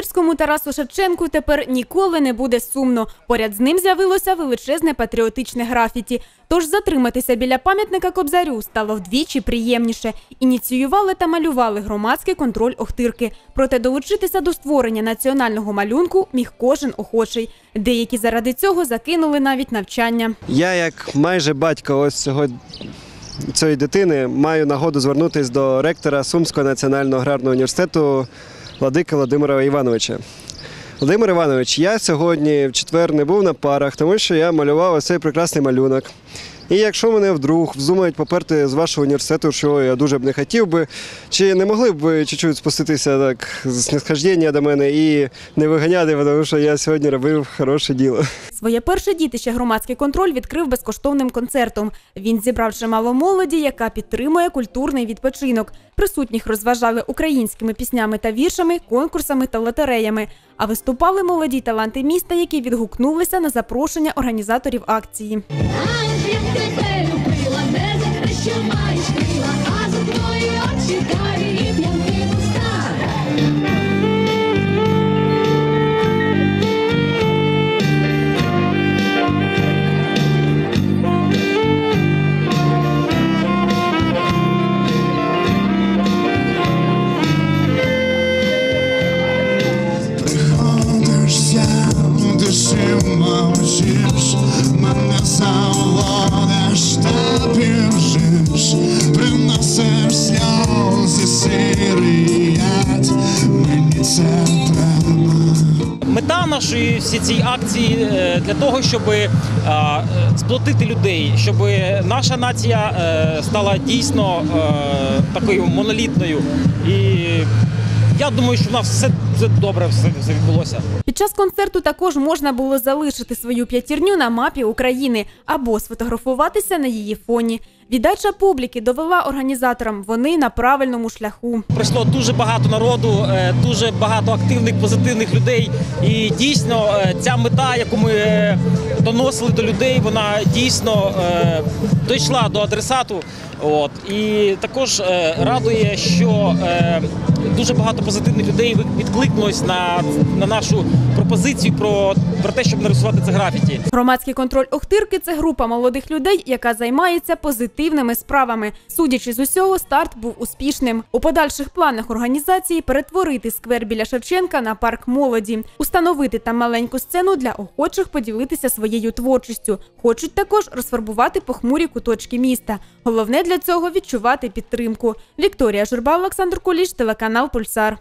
Охтирському Тарасу Шевченку тепер ніколи не буде сумно. Поряд з ним з'явилося величезне патріотичне графіті. Тож затриматися біля пам'ятника Кобзарю стало вдвічі приємніше. Ініціювали та малювали громадський контроль Охтирки. Проте долучитися до створення національного малюнку міг кожен охочий. Деякі заради цього закинули навіть навчання. Я, як майже батько ось цього цієї дитини, маю нагоду звернутися до ректора Сумського національного аграрного університету Владика Володимира Івановича. Володимир Іванович, я сьогодні в четвер не був на парах, тому що я малював ось цей прекрасний малюнок. І якщо мене вдруг вздумають поперти з вашого університету, що я дуже б не хотів би, чи не могли б ви чуть-чуть спуститися так з снисхождення до мене і не виганяти, тому що я сьогодні робив хороше діло. Своє перше дітище громадський контроль відкрив безкоштовним концертом. Він зібрав чимало молоді, яка підтримує культурний відпочинок. Присутніх розважали українськими піснями та віршами, конкурсами та лотереями. А виступали молоді таланти міста, які відгукнулися на запрошення організаторів акції. Мета нашої всі цієї акції е, для того, щоб е, сплотити людей, щоб наша нація е, стала дійсно такою монолітною. І я думаю, що в нас все, добре все відбулося. Час концерту також можна було залишити свою п'ятірню на мапі України або сфотографуватися на її фоні. Віддача публіки довела організаторам, вони на правильному шляху. Прийшло дуже багато народу, е, дуже багато активних, позитивних людей. І дійсно е, ця мета, яку ми е, доносили до людей, вона дійсно дійшла до адресату. От і також радує, що дуже багато позитивних людей відкликнулось на, на нашу пропозицію про, про те, щоб нарисувати це графіті. Громадський контроль Охтирки це група молодих людей, яка займається позитивними справами. Судячи з усього, старт був успішним. У подальших планах організації перетворити сквер біля Шевченка на парк молоді, установити там маленьку сцену для охочих поділитися своєю творчістю. Хочуть також розфарбувати похмурі куточки міста. Головне для цього відчувати підтримку. Вікторія Журба, Олександр Куліш, телеканал Пульсар.